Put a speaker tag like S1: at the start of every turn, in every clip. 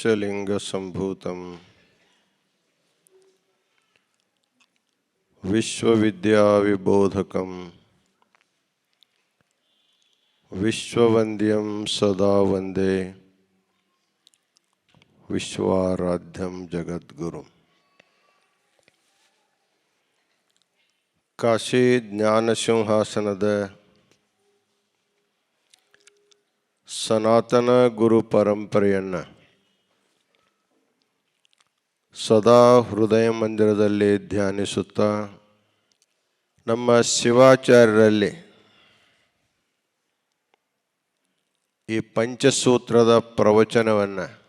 S1: विश्वेशलिङ्गसम्भूतं विश्वविद्याविबोधकं विश्ववन्द्यं सदा वन्दे ವಿಶ್ವಾರಾಧ್ಯಂ ಜಗದ್ಗುರು ಕಾಶಿ ಜ್ಞಾನ ಸಿಂಹಾಸನದ ಸನಾತನ ಗುರು ಪರಂಪರೆಯನ್ನು ಸದಾ ಹೃದಯ ಮಂದಿರದಲ್ಲಿ ಧ್ಯಾನಿಸುತ್ತಾ ನಮ್ಮ ಶಿವಾಚಾರ್ಯರಲ್ಲಿ ಈ ಪಂಚಸೂತ್ರದ ಪ್ರವಚನವನ್ನು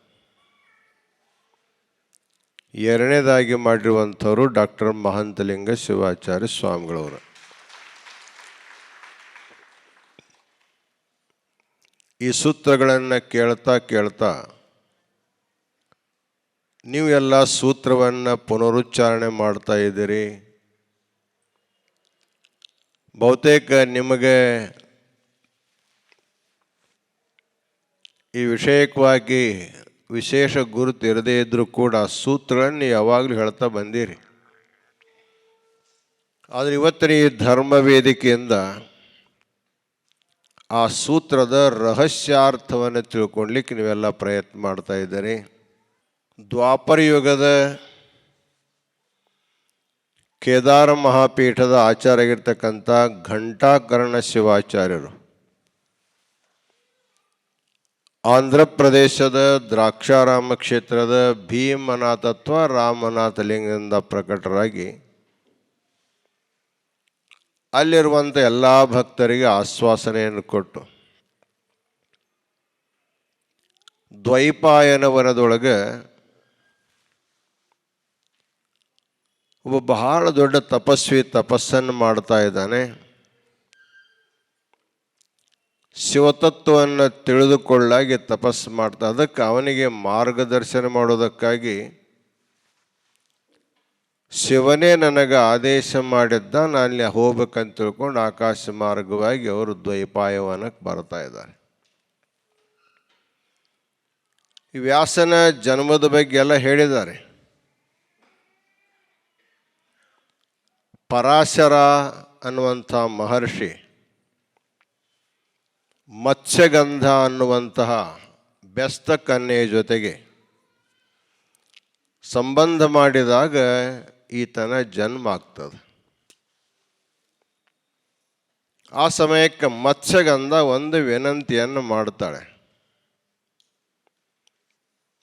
S1: ಎರಡನೇದಾಗಿ ಮಾಡಿರುವಂಥವರು ಡಾಕ್ಟರ್ ಮಹಂತಲಿಂಗ ಶಿವಾಚಾರ್ಯ ಸ್ವಾಮಿಗಳವರು. ಈ ಸೂತ್ರಗಳನ್ನು ಕೇಳ್ತಾ ಕೇಳ್ತಾ ನೀವು ಎಲ್ಲ ಸೂತ್ರವನ್ನು ಪುನರುಚ್ಚಾರಣೆ ಮಾಡ್ತಾ ಇದ್ದೀರಿ. ಬಹುತೇಕ ನಿಮಗೆ ಈ ವಿಷಯಕವಾಗಿ ವಿಶೇಷ ಗುರುತು ಇರದೇ ಇದ್ದರೂ ಕೂಡ ಸೂತ್ರಗಳನ್ನು ಯಾವಾಗಲೂ ಹೇಳ್ತಾ ಬಂದಿರಿ. ಆದರೆ ಇವತ್ತಿನ ಈ ಧರ್ಮ ವೇದಿಕೆಯಿಂದ ಆ ಸೂತ್ರದ ರಹಸ್ಯಾರ್ಥವನ್ನು ತಿಳ್ಕೊಳ್ಲಿಕ್ಕೆ ನೀವೆಲ್ಲ ಪ್ರಯತ್ನ ಮಾಡ್ತಾ ಇದ್ದೀರಿ. ದ್ವಾಪರ ಯುಗದ ಕೇದಾರ ಮಹಾಪೀಠದ ಆಚಾರ್ಯಾಗಿರ್ತಕ್ಕಂಥ ಘಂಟಾಕರ್ಣ ಶಿವಾಚಾರ್ಯರು. ಆಂಧ್ರ ಪ್ರದೇಶದ ದ್ರಾಕ್ಷಾರಾಮ ಕ್ಷೇತ್ರದ ಭೀಮನಾಥ ಅಥವಾ ರಾಮನಾಥ ಲಿಂಗದಿಂದ ಪ್ರಕಟರಾಗಿ ಅಲ್ಲಿರುವಂಥ ಎಲ್ಲ ಭಕ್ತರಿಗೆ ಆಶ್ವಾಸನೆಯನ್ನು ಕೊಟ್ಟು ದ್ವೈಪಾಯನವನದೊಳಗೆ ಒಬ್ಬ ಬಹಳ ದೊಡ್ಡ ತಪಸ್ವಿ ತಪಸ್ಸನ್ನು ಮಾಡ್ತಾ ಇದ್ದಾನೆ. ಶಿವತತ್ವವನ್ನು ತಿಳಿದುಕೊಳ್ಳಾಗಿ ತಪಸ್ಸು ಮಾಡ್ತಾ, ಅದಕ್ಕೆ ಅವನಿಗೆ ಮಾರ್ಗದರ್ಶನ ಮಾಡೋದಕ್ಕಾಗಿ ಶಿವನೇ ನನಗೆ ಆದೇಶ ಮಾಡಿದ್ದ ನಾನು ಅಲ್ಲಿ ಹೋಗ್ಬೇಕಂತ ತಿಳ್ಕೊಂಡು ಆಕಾಶ ಮಾರ್ಗವಾಗಿ ಅವರು ದ್ವೈಪಾಯವನಕ್ಕೆ ಬರ್ತಾ ಇದ್ದಾರೆ. ವ್ಯಾಸನ ಜನ್ಮದ ಬಗ್ಗೆ ಎಲ್ಲ ಹೇಳಿದ್ದಾರೆ. ಪರಾಶರ ಅನ್ನುವಂಥ ಮಹರ್ಷಿ, ಮತ್ಸ್ಯಗಂಧ ಅನ್ನುವಂತಹ ಬೆಸ್ತ ಕನ್ಯೆಯ ಜೊತೆಗೆ ಸಂಬಂಧ ಮಾಡಿದಾಗ ಈತನ ಜನ್ಮ ಆಗ್ತದೆ. ಆ ಸಮಯಕ್ಕೆ ಮತ್ಸ್ಯಗಂಧ ಒಂದು ವಿನಂತಿಯನ್ನು ಮಾಡ್ತಾಳೆ.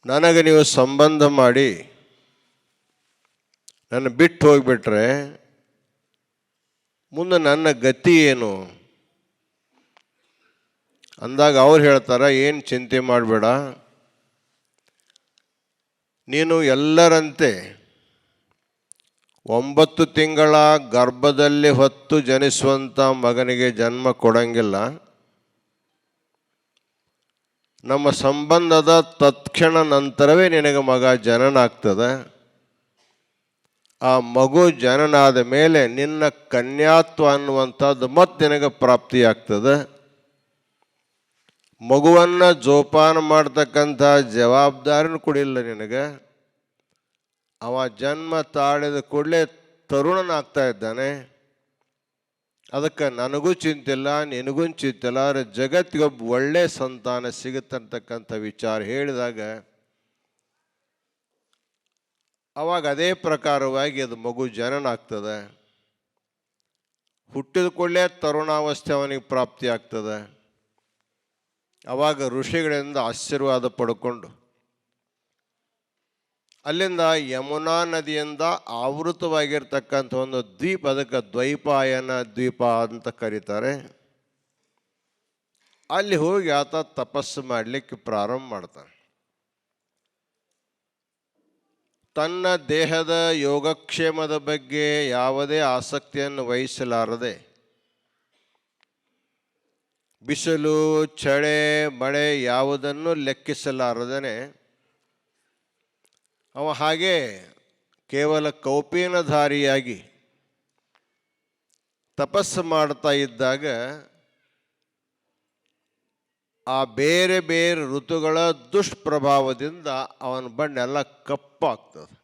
S1: ನನಗೆ ನೀವು ಸಂಬಂಧ ಮಾಡಿ, ನನ್ನ ಬಿಟ್ಟು ಹೋಗಿಬಿಟ್ರೆ ಮುಂದೆ ನನ್ನ ಗತಿ ಏನು? ಅಂದಾಗ ಅವ್ರು ಹೇಳ್ತಾರೆ, ಏನು ಚಿಂತೆ ಮಾಡಬೇಡ. ನೀನು ಎಲ್ಲರಂತೆ ಒಂಬತ್ತು ತಿಂಗಳ ಗರ್ಭದಲ್ಲಿ ಹೊತ್ತು ಜನಿಸುವಂಥ ಮಗನಿಗೆ ಜನ್ಮ ಕೊಡಂಗಿಲ್ಲ. ನಮ್ಮ ಸಂಬಂಧದ ತತ್ಕ್ಷಣ ನಂತರವೇ ನಿನಗೆ ಮಗ ಜನನ ಆಗ್ತದೆ ಆ ಮಗು ಜನನಾದ ಮೇಲೆ ನಿನ್ನ ಕನ್ಯಾತ್ವ ಅನ್ನುವಂಥದ್ದು ಮತ್ತೆ ನಿನಗೆ ಪ್ರಾಪ್ತಿಯಾಗ್ತದೆ ಮಗುವನ್ನು ಜೋಪಾನ ಮಾಡ್ತಕ್ಕಂಥ ಜವಾಬ್ದಾರಿನೂ ಕೊಡಿಲ್ಲ ನಿನಗೆ. ಅವ ಜನ್ಮ ತಾಳಿದ ಕೂಡಲೇ ತರುಣನಾಗ್ತಾ ಇದ್ದಾನೆ. ಅದಕ್ಕೆ ನನಗೂ ಚಿಂತಿಲ್ಲ ನಿನಗೂ ಚಿಂತಿಲ್ಲ ಆದರೆ ಜಗತ್ತಿಗೊಬ್ಬ ಒಳ್ಳೆಯ ಸಂತಾನ ಸಿಗುತ್ತಂತಕ್ಕಂಥ ವಿಚಾರ ಹೇಳಿದಾಗ ಅವಾಗ ಅದೇ ಪ್ರಕಾರವಾಗಿ ಅದು ಮಗು ಜನನ ಆಗ್ತದೆ ಹುಟ್ಟಿದ ಕೂಡಲೇ ತರುಣಾವಸ್ಥೆ ಅವನಿಗೆ ಪ್ರಾಪ್ತಿ ಆಗ್ತದೆ. ಅವಾಗ ಋಷಿಗಳಿಂದ ಆಶೀರ್ವಾದ ಪಡ್ಕೊಂಡು ಅಲ್ಲಿಂದ ಯಮುನಾ ನದಿಯಿಂದ ಆವೃತವಾಗಿರ್ತಕ್ಕಂಥ ಒಂದು ದ್ವೀಪ, ಅದಕ್ಕೆ ದ್ವೈಪಾಯನ ದ್ವೀಪ ಅಂತ ಕರೀತಾರೆ. ಅಲ್ಲಿ ಹೋಗಿ ಆತ ತಪಸ್ಸು ಮಾಡಲಿಕ್ಕೆ ಪ್ರಾರಂಭ ಮಾಡ್ತಾನೆ. ತನ್ನ ದೇಹದ ಯೋಗಕ್ಷೇಮದ ಬಗ್ಗೆ ಯಾವುದೇ ಆಸಕ್ತಿಯನ್ನು ವಹಿಸಲಾರದೆ ಬಿಸಿಲು, ಚಳೆ, ಮಳೆ ಯಾವುದನ್ನು ಲೆಕ್ಕಿಸಲಾರದೇ ಅವ ಹಾಗೆ ಕೇವಲ ಕೌಪೀನಧಾರಿಯಾಗಿ ತಪಸ್ಸು ಮಾಡ್ತಾ ಇದ್ದಾಗ ಆ ಬೇರೆ ಬೇರೆ ಋತುಗಳ ದುಷ್ಪ್ರಭಾವದಿಂದ ಅವನ ಬಣ್ಣೆಲ್ಲ ಕಪ್ಪಾಗ್ತದೆ.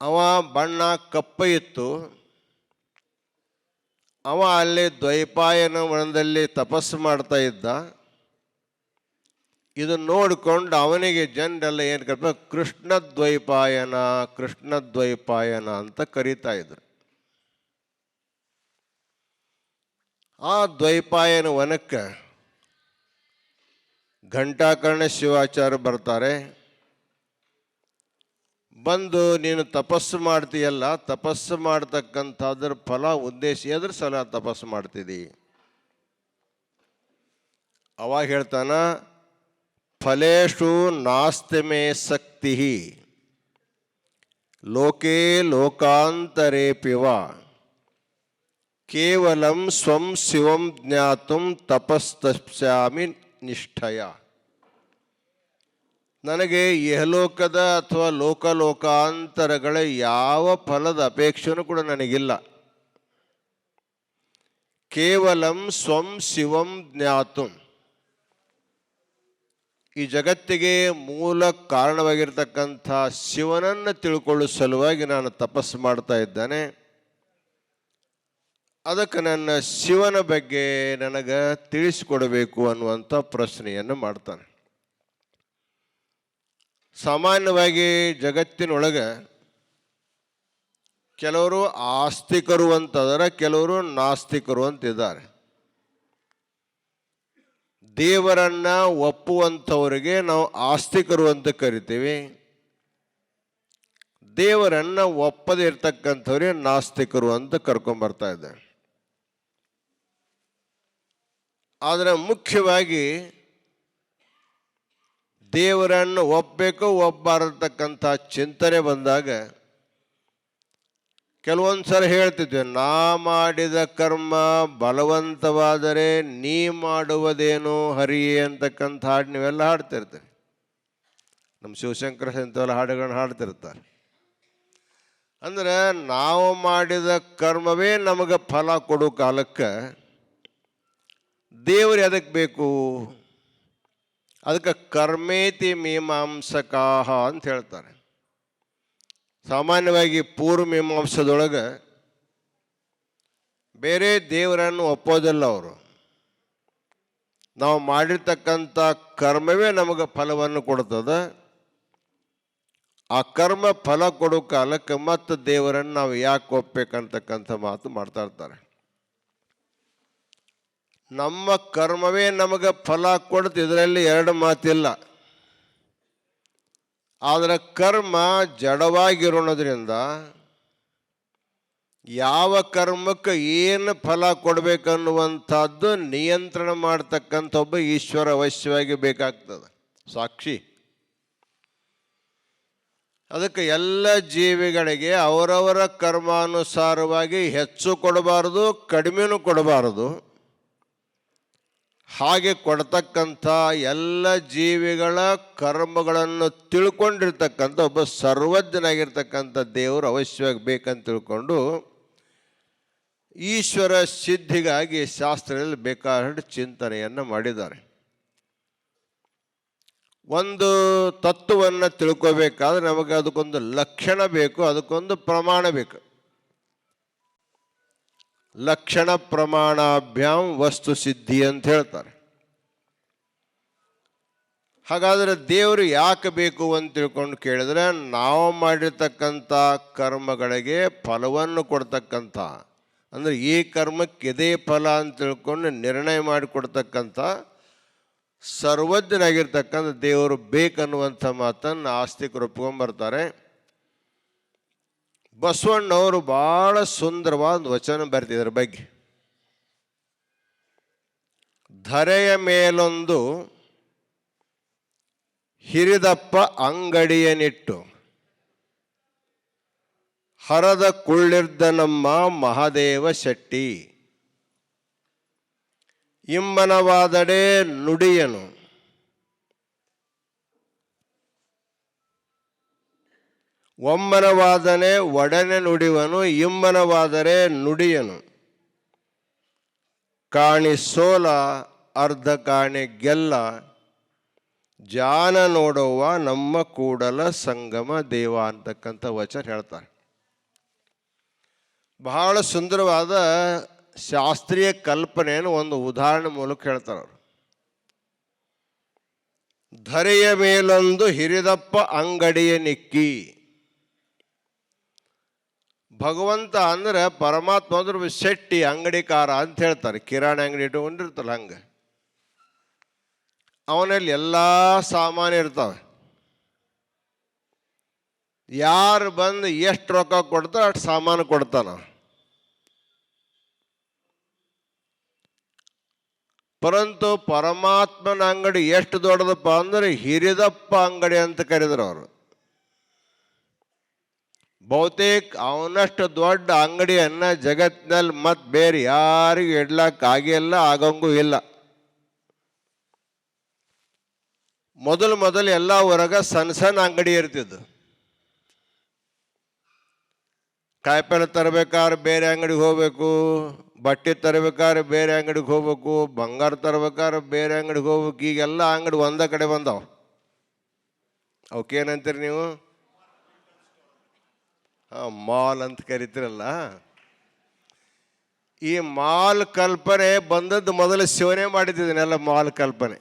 S1: ಅವ ಬಣ್ಣ ಕಪ್ಪ ಇತ್ತು ಅವ ಅಲ್ಲಿ ದ್ವೈಪಾಯನ ವನದಲ್ಲಿ ತಪಸ್ಸು ಮಾಡ್ತಾ ಇದ್ದ. ಇದನ್ನು ನೋಡಿಕೊಂಡು ಅವನಿಗೆ ಜನರೆಲ್ಲ ಏನು ಕರ್ತಾರೆ ಕೃಷ್ಣ ದ್ವೈಪಾಯನ ಕೃಷ್ಣ ದ್ವೈಪಾಯನ ಅಂತ ಕರೀತಾ ಇದ್ರು. ಆ ದ್ವೈಪಾಯನ ವನಕ್ಕೆ ಘಂಟಾಕರ್ಣ ಶಿವಾಚಾರ್ಯ ಬರ್ತಾರೆ. ಬಂದು ನೀನು ತಪಸ್ಸು ಮಾಡ್ತೀಯಲ್ಲ, ತಪಸ್ಸು ಮಾಡ್ತಕ್ಕಂಥದ್ರ ಫಲ, ಉದ್ದೇಶ ಎದ್ರ ಸಲ ತಪಸ್ಸು ಮಾಡ್ತಿದ್ದಿ ಅವಾಗ ಹೇಳ್ತಾನ ಫಲೇಶು ನಾಸ್ತಮೇ ಸಕ್ತಿ ಲೋಕೇ ಲೋಕೇ ಲೋಕಾಂತರೇಪಿವ. ಕೇವಲಂ ಸ್ವಂ ಶಿವಂ ಜ್ಞಾತುಂ ತಪಸ್ತಪ್ಸ್ಯಾಮಿ ನಿಷ್ಠಯ. ನನಗೆ ಯಹಲೋಕದ ಅಥವಾ ಲೋಕಲೋಕಾಂತರಗಳ ಯಾವ ಫಲದ ಅಪೇಕ್ಷೆಯೂ ಕೂಡ ನನಗಿಲ್ಲ. ಕೇವಲಂ ಸ್ವಂ ಶಿವಂ ಜ್ಞಾತು. ಈ ಜಗತ್ತಿಗೆ ಮೂಲ ಕಾರಣವಾಗಿರ್ತಕ್ಕಂಥ ಶಿವನನ್ನು ತಿಳ್ಕೊಳ್ಳೋ ಸಲುವಾಗಿ ನಾನು ತಪಸ್ಸು ಮಾಡ್ತಾ ಇದ್ದಾನೆ. ಅದಕ್ಕೆ ನನ್ನ ಶಿವನ ಬಗ್ಗೆ ನನಗೆ ತಿಳಿಸಿಕೊಡಬೇಕು ಅನ್ನುವಂಥ ಪ್ರಶ್ನೆಯನ್ನು ಮಾಡ್ತಾನೆ. ಸಾಮಾನ್ಯವಾಗಿ ಜಗತ್ತಿನೊಳಗೆ ಕೆಲವರು ಆಸ್ತಿಕರು ಅಂತದರ ಕೆಲವರು ನಾಸ್ತಿಕರು ಅಂತಿದ್ದಾರೆ. ದೇವರನ್ನ ಒಪ್ಪುವಂಥವರಿಗೆ ನಾವು ಆಸ್ತಿಕರು ಅಂತ ಕರಿತೀವಿ. ದೇವರನ್ನು ಒಪ್ಪದೇ ಇರ್ತಕ್ಕಂಥವ್ರಿಗೆ ನಾಸ್ತಿಕರು ಅಂತ ಕರ್ಕೊಂಬರ್ತಾ ಇದ್ದಾರೆ. ಆದರೆ ಮುಖ್ಯವಾಗಿ ದೇವರನ್ನು ಒಪ್ಪಬೇಕು ಒಬ್ಬಾರತಕ್ಕಂಥ ಚಿಂತನೆ ಬಂದಾಗ ಕೆಲವೊಂದು ಸಲ ಹೇಳ್ತಿದ್ವಿ ನಾ ಮಾಡಿದ ಕರ್ಮ ಬಲವಂತವಾದರೆ ನೀ ಮಾಡುವುದೇನು ಹರಿಯೇ? ಅಂತಕ್ಕಂಥ ಹಾಡು ನೀವೆಲ್ಲ ಹಾಡ್ತಿರ್ತೀವಿ ನಮ್ಮ ಶಿವಶಂಕರ ಇಂಥವೆಲ್ಲ ಹಾಡುಗಳನ್ನ ಹಾಡ್ತಿರ್ತಾರೆ. ಅಂದ್ರೆ ನಾವು ಮಾಡಿದ ಕರ್ಮವೇ ನಮಗೆ ಫಲ ಕೊಡೋ ಕಾಲಕ್ಕೆ ದೇವರು ಎದಕ್ಕೆ ಬೇಕು? ಅದಕ್ಕೆ ಕರ್ಮೇತಿ ಮೀಮಾಂಸಕಾಹ ಅಂತ ಹೇಳ್ತಾರೆ. ಸಾಮಾನ್ಯವಾಗಿ ಪೂರ್ವ ಮೀಮಾಂಸದೊಳಗೆ ಬೇರೆ ದೇವರನ್ನು ಒಪ್ಪೋದಿಲ್ಲ ಅವರು. ನಾವು ಮಾಡಿರ್ತಕ್ಕಂಥ ಕರ್ಮವೇ ನಮಗೆ ಫಲವನ್ನು ಕೊಡ್ತದೆ. ಆ ಕರ್ಮ ಫಲ ಕೊಡೋ ಕಾಲಕ್ಕೆ ಮತ್ತು ದೇವರನ್ನು ನಾವು ಯಾಕೆ ಒಪ್ಪಬೇಕಂತಕ್ಕಂಥ ಮಾತು ಮಾಡ್ತಾ ಇರ್ತಾರೆ. ನಮ್ಮ ಕರ್ಮವೇ ನಮಗೆ ಫಲ ಕೊಡ್ತು ಇದರಲ್ಲಿ ಎರಡು ಮಾತಿಲ್ಲ. ಆದರೆ ಕರ್ಮ ಜಡವಾಗಿರೋಣದ್ರಿಂದ ಯಾವ ಕರ್ಮಕ್ಕೆ ಏನು ಫಲ ಕೊಡಬೇಕನ್ನುವಂಥದ್ದು ನಿಯಂತ್ರಣ ಮಾಡ್ತಕ್ಕಂಥ ಒಬ್ಬ ಈಶ್ವರ ಅವಶ್ಯವಾಗಿ ಬೇಕಾಗ್ತದೆ. ಸಾಕ್ಷಿ. ಅದಕ್ಕೆ ಎಲ್ಲ ಜೀವಿಗಳಿಗೆ ಅವರವರ ಕರ್ಮಾನುಸಾರವಾಗಿ ಹೆಚ್ಚು ಕೊಡಬಾರದು, ಕಡಿಮೆನೂ ಕೊಡಬಾರದು. ಹಾಗೆ ಕೊಡ್ತಕ್ಕಂಥ ಎಲ್ಲ ಜೀವಿಗಳ ಕರ್ಮಗಳನ್ನು ತಿಳ್ಕೊಂಡಿರ್ತಕ್ಕಂಥ ಒಬ್ಬ ಸರ್ವಜ್ಞನಾಗಿರ್ತಕ್ಕಂಥ ದೇವರು ಅವಶ್ಯವಾಗಿ ಬೇಕಂತ ತಿಳ್ಕೊಂಡು ಈಶ್ವರ ಸಿದ್ಧಿಗಾಗಿ ಶಾಸ್ತ್ರದಲ್ಲಿ ಬೇಕಾದಷ್ಟು ಚಿಂತನೆಯನ್ನು ಮಾಡಿದ್ದಾರೆ. ಒಂದು ತತ್ವವನ್ನು ತಿಳ್ಕೋಬೇಕಾದ್ರೆ ನಮಗೆ ಅದಕ್ಕೊಂದು ಲಕ್ಷಣ ಬೇಕು, ಅದಕ್ಕೊಂದು ಪ್ರಮಾಣ ಬೇಕು. ಲಕ್ಷಣ ಪ್ರಮಾಣಾಭ್ಯಾಮ್ ವಸ್ತು ಸಿದ್ಧಿ ಅಂತ ಹೇಳ್ತಾರೆ. ಹಾಗಾದರೆ ದೇವರು ಯಾಕೆ ಬೇಕು ಅಂತ ತಿಳ್ಕೊಂಡು ಕೇಳಿದ್ರೆ ನಾವು ಮಾಡಿರ್ತಕ್ಕಂಥ ಕರ್ಮಗಳಿಗೆ ಫಲವನ್ನು ಕೊಡ್ತಕ್ಕಂಥ, ಅಂದರೆ ಈ ಕರ್ಮಕ್ಕೆ ಇದೇ ಫಲ ಅಂತ ತಿಳ್ಕೊಂಡು ನಿರ್ಣಯ ಮಾಡಿಕೊಡ್ತಕ್ಕಂಥ ಸರ್ವಜ್ಞನಾಗಿರ್ತಕ್ಕಂಥ ದೇವರು ಬೇಕನ್ನುವಂಥ ಮಾತನ್ನು ಆಸ್ತಿಕರು ಒಪ್ಕೊಂಬರ್ತಾರೆ ಬಸವಣ್ಣವರು ಭಾಳ ಸುಂದರವಾದ ವಚನ ಬರ್ತಿದ್ರ ಬಗ್ಗೆ. ಧರೆಯ ಮೇಲೊಂದು ಹಿರಿದಪ್ಪ ಅಂಗಡಿಯನಿಟ್ಟು ಹರದ ಕುಳ್ಳಿರ್ದ ನಮ್ಮ ಮಹಾದೇವ ಶೆಟ್ಟಿ. ಇಮ್ಮನವಾದಡೆ ನುಡಿಯನು. ಒಮ್ಮನವಾದನೆ ಒಡನೆ ನುಡಿವನು, ಇಮ್ಮನವಾದರೆ ನುಡಿಯನು. ಕಾಣಿ ಸೋಲ, ಅರ್ಧ ಕಾಣಿ ಗೆಲ್ಲ ಜಾನ ನೋಡುವ ನಮ್ಮ ಕೂಡಲ ಸಂಗಮ ದೇವ ಅಂತಕ್ಕಂಥ ವಚನ ಹೇಳ್ತಾರೆ. ಬಹಳ ಸುಂದರವಾದ ಶಾಸ್ತ್ರೀಯ ಕಲ್ಪನೆಯನ್ನು ಒಂದು ಉದಾಹರಣೆ ಮೂಲಕ ಹೇಳ್ತಾರೆ ಅವರು. ಧರೆಯ ಮೇಲೊಂದು ಹಿರಿದಪ್ಪ ಅಂಗಡಿಯ ನಿಕ್ಕಿ ಭಗವಂತ ಅಂದ್ರೆ ಪರಮಾತ್ಮ ಅಂದ್ರೆ ಶೆಟ್ಟಿ, ಅಂಗಡಿಕಾರ ಅಂತ ಹೇಳ್ತಾರೆ. ಕಿರಾಣಿ ಅಂಗಡಿ ಇಟ್ಟುಕೊಂಡಿರ್ತಲ್ಲ ಹಂಗೆ. ಅವನಲ್ಲಿ ಎಲ್ಲ ಸಾಮಾನು ಇರ್ತವೆ. ಯಾರು ಬಂದು ಎಷ್ಟು ರೊಕ್ಕ ಕೊಡ್ತಾರೆ ಅಷ್ಟು ಸಾಮಾನು ಕೊಡ್ತಾನ ಪರಂತು ಪರಮಾತ್ಮನ ಅಂಗಡಿ ಎಷ್ಟು ದೊಡ್ಡದಪ್ಪ ಅಂದ್ರೆ ಹಿರಿದಪ್ಪ ಅಂಗಡಿ ಅಂತ ಕರೆದರು ಅವರು. ಬಹುತೇಕ ಅವನಷ್ಟು ದೊಡ್ಡ ಅಂಗಡಿಯನ್ನು ಜಗತ್ತಿನಲ್ಲಿ ಮತ್ತು ಬೇರೆ ಯಾರಿಗೂ ಇಡ್ಲಕ್ಕೆ ಆಗಿಲ್ಲ ಆಗಂಗೂ ಇಲ್ಲ. ಮೊದಲು ಮೊದಲು ಎಲ್ಲ ಹೊರಗ ಸಣ್ಣ ಸಣ್ಣ ಅಂಗಡಿ ಇರ್ತಿದ್ದು. ಕಾಯಿಪಲ್ಲೆ ತರಬೇಕಾದ್ರೆ ಬೇರೆ ಅಂಗಡಿಗೆ ಹೋಗ್ಬೇಕು, ಬಟ್ಟೆ ತರಬೇಕಾದ್ರೆ ಬೇರೆ ಅಂಗಡಿಗೆ ಹೋಗ್ಬೇಕು, ಬಂಗಾರ ತರಬೇಕಾದ್ರೆ ಬೇರೆ ಅಂಗಡಿಗೆ ಹೋಗ್ಬೇಕು, ಈಗೆಲ್ಲ ಅಂಗಡಿ ಒಂದ ಕಡೆ ಬಂದಾವ. ಅವಕ್ಕೇನಂತೀರಿ ನೀವು? ಮಾಲ್ ಅಂತ ಕರಿತೀರಲ್ಲ? ಈ ಮಾಲ್ ಕಲ್ಪನೆ ಬಂದದ್ದು ಮೊದಲು ಶಿವನೇ ಮಾಡಿದ್ದಿದ್ದನ್ನೆಲ್ಲ ಮಾಲ್ ಕಲ್ಪನೆ.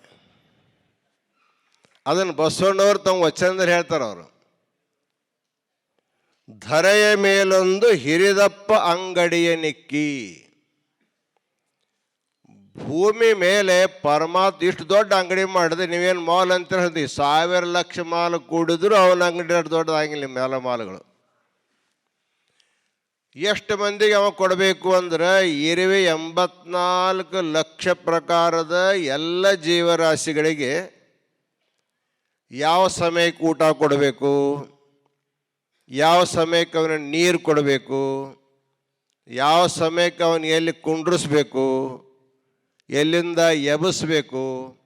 S1: ಅದನ್ನು ಬಸವಣ್ಣವ್ರು ತಮ್ಮ ವಚನದಲ್ಲಿ ಹೇಳ್ತಾರೆ ಅವರು. ಧರೆಯ ಮೇಲೊಂದು ಹಿರಿದಪ್ಪ ಅಂಗಡಿಯ ನಿಕ್ಕಿ, ಭೂಮಿ ಮೇಲೆ ಪರಮಾತ್ಮ ಇಷ್ಟು ದೊಡ್ಡ ಅಂಗಡಿ ಮಾಡಿದ್ರೆ ನೀವೇನು ಮಾಲ್ ಅಂತ ಹೇಳ್ತೀವಿ ಸಾವಿರ ಲಕ್ಷ ಮಾಲ್ ಕೂಡಿದ್ರು ಅವನ ಅಂಗಡಿ ದೊಡ್ಡದಾಗಿಲ್ಲ ಮೇಲೆ ಮಾಲ್ಗಳು. ಎಷ್ಟು ಮಂದಿಗೆ ಅವ ಕೊಡಬೇಕು ಅಂದ್ರೆ ಇರುವೆ ಎಂಬತ್ನಾಲ್ಕು ಲಕ್ಷ ಪ್ರಕಾರದ ಎಲ್ಲ ಜೀವರಾಶಿಗಳಿಗೆ ಯಾವ ಸಮಯಕ್ಕೆ ಊಟ ಕೊಡಬೇಕು? ಯಾವ ಸಮಯಕ್ಕೆ ಅವನ ನೀರು ಕೊಡಬೇಕು? ಯಾವ ಸಮಯಕ್ಕೆ ಅವನು ಎಲ್ಲಿ ಕುಂಡ್ರಿಸ್ಬೇಕು? ಎಲ್ಲಿಂದ ಎಬಸ್ಬೇಕು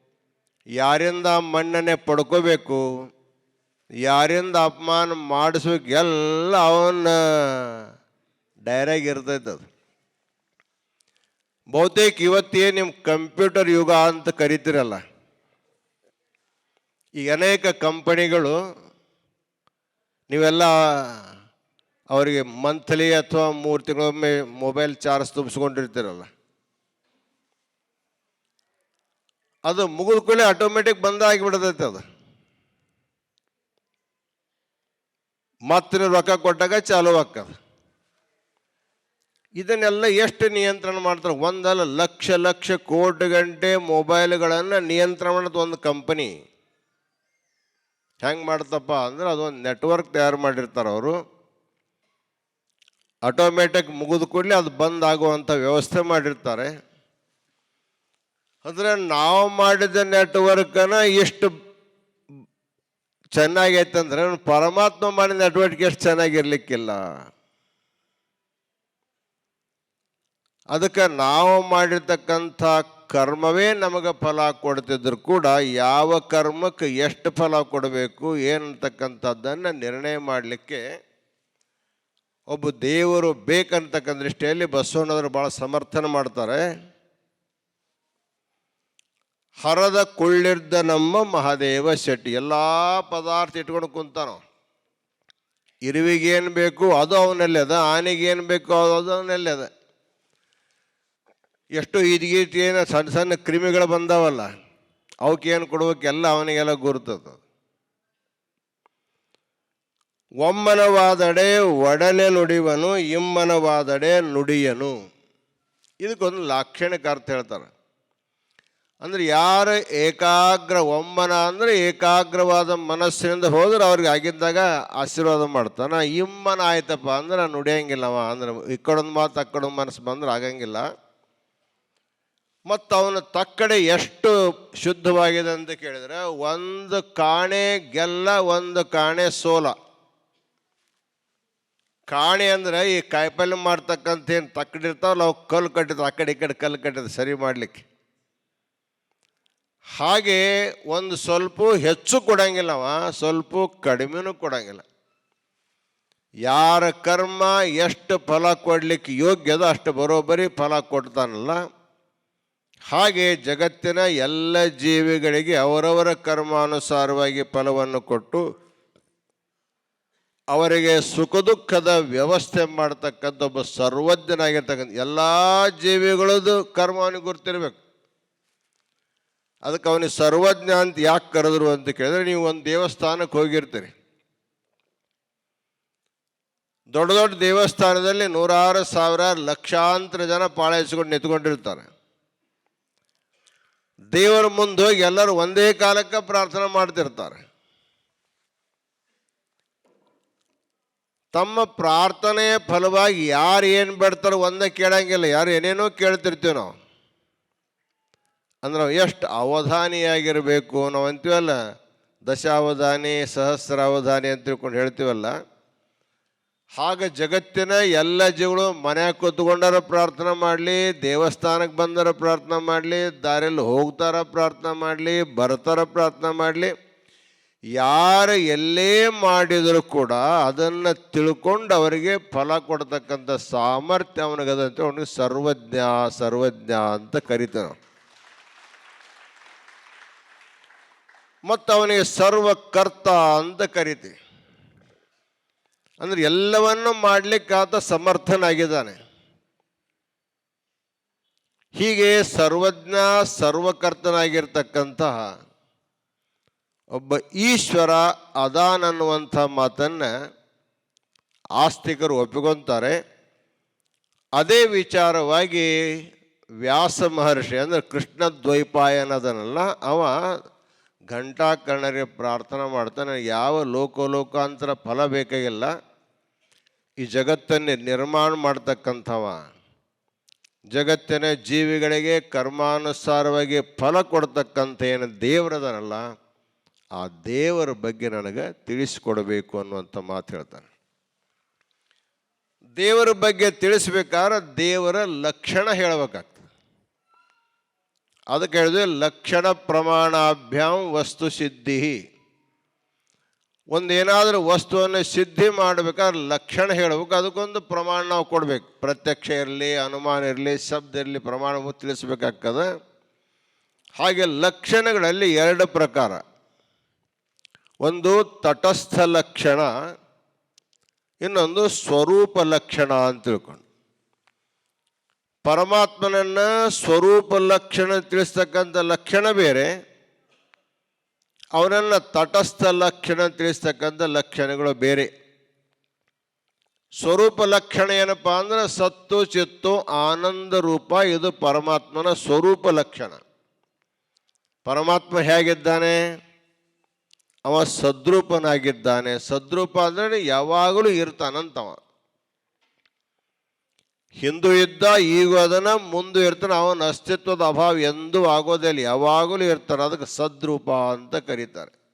S1: ಯಾರಿಂದ ಮಣ್ಣನ್ನೇ ಪಡ್ಕೋಬೇಕು? ಯಾರಿಂದ ಅಪಮಾನ ಮಾಡಿಸ್ಬೇಕು? ಎಲ್ಲ ಅವನ್ನ ಡೈರಾಗಿ ಇರ್ತೈತೆ ಅದು. ಬಹುತೇಕ ಇವತ್ತೇ ನಿಮ್ಮ ಕಂಪ್ಯೂಟರ್ ಯುಗ ಅಂತ ಕರಿತೀರಲ್ಲ. ಈಗ ಅನೇಕ ಕಂಪನಿಗಳು ನೀವೆಲ್ಲ ಅವರಿಗೆ ಮಂತ್ಲಿ ಅಥವಾ ಮೂರು ತಿಂಗಳೊಮ್ಮೆ ಮೊಬೈಲ್ ಚಾರ್ಜ್ ತುಂಬಿಸ್ಕೊಂಡಿರ್ತೀರಲ್ಲ. ಅದು ಮುಗಿದ ಕೂಡಲೇ ಆಟೋಮೆಟಿಕ್ ಬಂದ ಆಗಿಬಿಡ್ತೈತೆ ಅದು. ಮತ್ತೆ ರೊಕ್ಕ ಕೊಟ್ಟಾಗ ಚಾಲು ಆಕ್ಕದ ಇದನ್ನೆಲ್ಲ ಎಷ್ಟು ನಿಯಂತ್ರಣ ಮಾಡ್ತಾರೆ? ಒಂದಲ್ಲ, ಲಕ್ಷ ಲಕ್ಷ, ಕೋಟಿ ಗಂಟೆ ಮೊಬೈಲ್ಗಳನ್ನು ನಿಯಂತ್ರಣ ಮಾಡೋದು ಒಂದು ಕಂಪನಿ. ಹೆಂಗೆ ಮಾಡ್ತಪ್ಪ ಅಂದ್ರೆ ಅದೊಂದು ನೆಟ್ವರ್ಕ್ ತಯಾರು ಮಾಡಿರ್ತಾರೆ ಅವರು. ಆಟೋಮೆಟಿಕ್ ಮುಗಿದ ಕೂಡಲೇ ಅದು ಬಂದ್ ಆಗುವಂಥ ವ್ಯವಸ್ಥೆ ಮಾಡಿರ್ತಾರೆ. ಅಂದರೆ ನಾವು ಮಾಡಿದ ನೆಟ್ವರ್ಕನ ಎಷ್ಟು ಚೆನ್ನಾಗೈತೆ ಅಂದರೆ, ಪರಮಾತ್ಮ ಮಾಡಿದ ನೆಟ್ವರ್ಕ್ ಎಷ್ಟು ಚೆನ್ನಾಗಿರ್ಲಿಕ್ಕಿಲ್ಲ. ಅದಕ್ಕೆ ನಾವು ಮಾಡಿರ್ತಕ್ಕಂಥ ಕರ್ಮವೇ ನಮಗೆ ಫಲ ಕೊಡ್ತಿದ್ರು ಕೂಡ ಯಾವ ಕರ್ಮಕ್ಕೆ ಎಷ್ಟು ಫಲ ಕೊಡಬೇಕು ಏನಂತಕ್ಕಂಥದ್ದನ್ನು ನಿರ್ಣಯ ಮಾಡಲಿಕ್ಕೆ ಒಬ್ಬ ದೇವರು ಬೇಕಂತಕ್ಕಂಥ ದೃಷ್ಟಿಯಲ್ಲಿ ಬಸವಣ್ಣವರು ಭಾಳ ಸಮರ್ಥನೆ ಮಾಡ್ತಾರೆ. ಹರದ ಕೊಳ್ಳಿರ್ದ ನಮ್ಮ ಮಹಾದೇವ ಶೆಟ್ಟಿ ಎಲ್ಲ ಪದಾರ್ಥ ಇಟ್ಕೊಂಡು ಕುಂತಾನೋ. ಇರುವಿಗೇನು ಬೇಕು ಅದು ಅವನಲ್ಲಿ ಅದ, ಆನೆಗೇನು ಬೇಕು ಅದು ಅವನಲ್ಲಿ ಅದ. ಎಷ್ಟು ಏನು ಸಣ್ಣ ಸಣ್ಣ ಕ್ರಿಮಿಗಳು ಬಂದಾವಲ್ಲ, ಅವಕ್ಕೇನು ಕೊಡಬೇಕೆಲ್ಲ ಅವನಿಗೆಲ್ಲ ಗುರುತದ ಒಮ್ಮನವಾದಡೆ ಒಡನೆ ನುಡಿವನು, ಇಮ್ಮನವಾದಡೆ ನುಡಿಯನು. ಇದಕ್ಕೊಂದು ಲಾಕ್ಷಣಿಕ ಅರ್ಥ ಹೇಳ್ತಾರೆ. ಅಂದ್ರೆ ಯಾರು ಏಕಾಗ್ರ ಒಮ್ಮನ ಅಂದರೆ ಏಕಾಗ್ರವಾದ ಮನಸ್ಸಿನಿಂದ ಹೋದ್ರೆ ಅವ್ರಿಗೆ ಆಗಿದ್ದಾಗ ಆಶೀರ್ವಾದ ಮಾಡ್ತಾನೆ. ಇಮ್ಮನ ಆಯ್ತಪ್ಪ ಅಂದ್ರೆ ನುಡಿಯಂಗಿಲ್ಲವ, ಅಂದ್ರೆ ಈ ಕಡೊಂದು ಮಾತು ಆ ಮನಸ್ಸು ಬಂದ್ರೆ ಆಗಂಗಿಲ್ಲ. ಮತ್ತು ಅವನ ತಕ್ಕಡೆ ಎಷ್ಟು ಶುದ್ಧವಾಗಿದೆ ಅಂತ ಕೇಳಿದ್ರೆ, ಒಂದು ಕಾಣೆ ಗೆಲ್ಲ ಒಂದು ಕಾಣೆ ಸೋಲ. ಕಾಣೆ ಅಂದ್ರೆ ಈ ಕಾಯಿಪಲ್ಲೆ ಮಾಡ್ತಕ್ಕಂಥ ಏನು ತಕ್ಕಡಿರ್ತಾವಲ್ಲ ಅವು ಕಲ್ಲು ಕಟ್ಟಿದ, ಆ ಕಡೆ ಈ ಕಡೆ ಕಲ್ಲು ಕಟ್ಟಿದ ಸರಿ ಮಾಡಲಿಕ್ಕೆ. ಹಾಗೆ ಒಂದು ಸ್ವಲ್ಪ ಹೆಚ್ಚು ಕೊಡಂಗಿಲ್ಲವ ಸ್ವಲ್ಪ ಕಡಿಮೆನೂ ಕೊಡಂಗಿಲ್ಲ. ಯಾರ ಕರ್ಮ ಎಷ್ಟು ಫಲ ಕೊಡಲಿಕ್ಕೆ ಯೋಗ್ಯದ ಅಷ್ಟು ಬರೋಬ್ಬರಿ ಫಲ ಕೊಡ್ತಾನಲ್ಲ. ಹಾಗೆ ಜಗತ್ತಿನ ಎಲ್ಲ ಜೀವಿಗಳಿಗೆ ಅವರವರ ಕರ್ಮಾನುಸಾರವಾಗಿ ಫಲವನ್ನು ಕೊಟ್ಟು ಅವರಿಗೆ ಸುಖ ದುಃಖದ ವ್ಯವಸ್ಥೆ ಮಾಡ್ತಕ್ಕಂಥ ಒಬ್ಬ ಸರ್ವಜ್ಞನಾಗಿರ್ತಕ್ಕಂಥ ಎಲ್ಲ ಜೀವಿಗಳದ್ದು ಕರ್ಮ ಅವನಿಗೆ ಗುರ್ತಿರ್ಬೇಕು ಅದಕ್ಕೆ ಅವನಿಗೆ ಸರ್ವಜ್ಞ ಅಂತ ಯಾಕೆ ಕರೆದ್ರು ಅಂತ ಕೇಳಿದ್ರೆ ನೀವು ಒಂದು ದೇವಸ್ಥಾನಕ್ಕೆ ಹೋಗಿರ್ತೀರಿ. ದೊಡ್ಡ ದೊಡ್ಡ ದೇವಸ್ಥಾನದಲ್ಲಿ ನೂರಾರು ಸಾವಿರಾರು ಲಕ್ಷಾಂತರ ಜನ ಪಾಳೈಸಿಕೊಂಡು ನಿಂತ್ಕೊಂಡಿರ್ತಾರೆ. ದೇವರ ಮುಂದೆ ಹೋಗಿ ಎಲ್ಲರೂ ಒಂದೇ ಕಾಲಕ್ಕೆ ಪ್ರಾರ್ಥನೆ ಮಾಡ್ತಿರ್ತಾರೆ. ತಮ್ಮ ಪ್ರಾರ್ಥನೆಯ ಫಲವಾಗಿ ಯಾರು ಏನು ಬೇಡ್ತಾರೋ ಒಂದೇ ಕೇಳಂಗಿಲ್ಲ. ಯಾರು ಏನೇನೋ ಕೇಳ್ತಿರ್ತೀವಿ ನಾವು. ಅಂದ್ರೆ ಎಷ್ಟು ಅವಧಾನಿಯಾಗಿರಬೇಕು ನಾವು ಅಂತೀವಲ್ಲ. ದಶಾವಧಾನಿ, ಸಹಸ್ರಾವಧಾನಿ ಅಂತ ತಿಳ್ಕೊಂಡು ಹೇಳ್ತೀವಲ್ಲ. ಹಾಗೆ ಜಗತ್ತಿನ ಎಲ್ಲ ಜೀವಗಳು ಮನ್ಯಾಗ ಕೂತ್ಕೊಂಡಾರ ಪ್ರಾರ್ಥನೆ ಮಾಡಲಿ ದೇವಸ್ಥಾನಕ್ಕೆ ಬಂದರ ಪ್ರಾರ್ಥನೆ ಮಾಡಲಿ, ದಾರಿಯಲ್ಲಿ ಹೋಗ್ತಾರ ಪ್ರಾರ್ಥನೆ ಮಾಡಲಿ, ಬರ್ತಾರ ಪ್ರಾರ್ಥನೆ ಮಾಡಲಿ, ಯಾರು ಎಲ್ಲೇ ಮಾಡಿದರೂ ಕೂಡ ಅದನ್ನು ತಿಳ್ಕೊಂಡು ಅವರಿಗೆ ಫಲ ಕೊಡ್ತಕ್ಕಂಥ ಸಾಮರ್ಥ್ಯ ಅವನಿಗದಂತೆ ಅವನಿಗೆ ಸರ್ವಜ್ಞ ಸರ್ವಜ್ಞ ಅಂತ ಕರಿತಾನ ಮತ್ತು ಅವನಿಗೆ ಸರ್ವಕರ್ತ ಅಂತ ಕರಿತೀವಿ. ಅಂದ್ರೆ ಎಲ್ಲವನ್ನು ಮಾಡಲಿಕ್ಕೆ ಆತ ಸಮರ್ಥನಾಗಿದ್ದಾನೆ. ಹೀಗೆ ಸರ್ವಜ್ಞ, ಸರ್ವಕರ್ತನಾಗಿರ್ತಕ್ಕಂತಹ ಒಬ್ಬ ಈಶ್ವರ ಅದಾನನ್ನುವಂಥ ಮಾತನ್ನು ಆಸ್ತಿಕರು ಒಪ್ಪಿಕೊಂತಾರೆ. ಅದೇ ವಿಚಾರವಾಗಿ ವ್ಯಾಸ ಮಹರ್ಷಿ ಅಂದರೆ ಕೃಷ್ಣ ದ್ವೈಪಾಯನದನಲ್ಲ ಅವ ಘಂಟಾಕರ್ಣರಿಗೆ ಪ್ರಾರ್ಥನೆ ಮಾಡ್ತಾನೆ, ಯಾವ ಲೋಕಲೋಕಾಂತರ ಫಲ ಬೇಕಾಗಿಲ್ಲ. ಈ ಜಗತ್ತನ್ನೇ ನಿರ್ಮಾಣ ಮಾಡ್ತಕ್ಕಂಥವ. ಜಗತ್ತಿನ ಜೀವಿಗಳಿಗೆ ಕರ್ಮಾನುಸಾರವಾಗಿ ಫಲ ಕೊಡ್ತಕ್ಕಂಥ ಏನು ದೇವರದನಲ್ಲ ಆ ದೇವರ ಬಗ್ಗೆ ನನಗೆ ತಿಳಿಸ್ಕೊಡ್ಬೇಕು ಅನ್ನುವಂಥ ಮಾತು ಹೇಳ್ತಾನೆ. ದೇವರ ಬಗ್ಗೆ ತಿಳಿಸ್ಬೇಕಾದ್ರೆ ದೇವರ ಲಕ್ಷಣ ಹೇಳಬೇಕಾಗ್ತದೆ. ಅದಕ್ಕೆ ಹೇಳಿದ್ರೆ ಲಕ್ಷಣ ಪ್ರಮಾಣಾಭ್ಯಾಂ ವಸ್ತು ಸಿದ್ಧಿ. ಒಂದೇನಾದರೂ ವಸ್ತುವನ್ನು ಸಿದ್ಧಿ ಮಾಡಬೇಕಾದ್ರೆ ಲಕ್ಷಣ ಹೇಳಬೇಕು, ಅದಕ್ಕೊಂದು ಪ್ರಮಾಣ ನಾವು ಕೊಡಬೇಕು. ಪ್ರತ್ಯಕ್ಷ ಇರಲಿ, ಅನುಮಾನ ಇರಲಿ, ಶಬ್ದ ಇರಲಿ ಪ್ರಮಾಣವು ತಿಳಿಸ್ಬೇಕಾಗ್ತದೆ. ಹಾಗೆ ಲಕ್ಷಣಗಳಲ್ಲಿ ಎರಡು ಪ್ರಕಾರ. ಒಂದು ತಟಸ್ಥ ಲಕ್ಷಣ, ಇನ್ನೊಂದು ಸ್ವರೂಪ ಲಕ್ಷಣ ಅಂತ ತಿಳ್ಕೊಂಡು. ಪರಮಾತ್ಮನನ್ನ ಸ್ವರೂಪ ಲಕ್ಷಣ ತಿಳಿಸ್ತಕ್ಕಂಥ ಲಕ್ಷಣ ಬೇರೆ. ಅವನನ್ನು ತಟಸ್ಥ ಲಕ್ಷಣ ತಿಳಿಸ್ತಕ್ಕಂಥ ಲಕ್ಷಣಗಳು ಬೇರೆ. ಸ್ವರೂಪ ಲಕ್ಷಣ ಏನಪ್ಪ ಅಂದ್ರೆ ಸತ್ತು, ಚಿತ್ತು, ಆನಂದ ರೂಪ, ಇದು ಪರಮಾತ್ಮನ ಸ್ವರೂಪ ಲಕ್ಷಣ. ಪರಮಾತ್ಮ ಹೇಗಿದ್ದಾನೆ? ಅವ ಸದ್ರೂಪನಾಗಿದ್ದಾನೆ. ಸದ್ರೂಪ ಅಂದರೆ ಯಾವಾಗಲೂ ಇರ್ತಾನಂತವ. ಹಿಂದೂ ಇದ್ದ, ಈಗ ಅದನ್ನು ಮುಂದೆ ಇರ್ತಾನೆ. ಅವನ ಅಸ್ತಿತ್ವದ ಅಭಾವ ಎಂದೂ ಆಗೋದಿಲ್ಲ ಯಾವಾಗಲೂ ಇರ್ತಾನೆ. ಅದಕ್ಕೆ ಸದ್ರೂಪ ಅಂತ ಕರೀತಾರೆ.